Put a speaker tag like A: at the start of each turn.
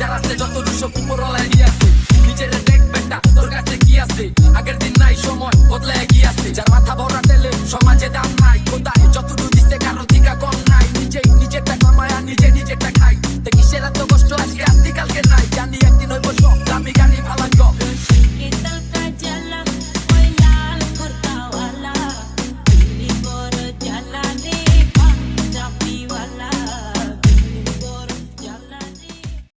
A: যার আছে যত দুশো উপরলায় গিয়াছে নিজের দেখবেন না তোর কাছে কি আছে? আগের দিন নাই, সময় বদলায় গিয়াছে যার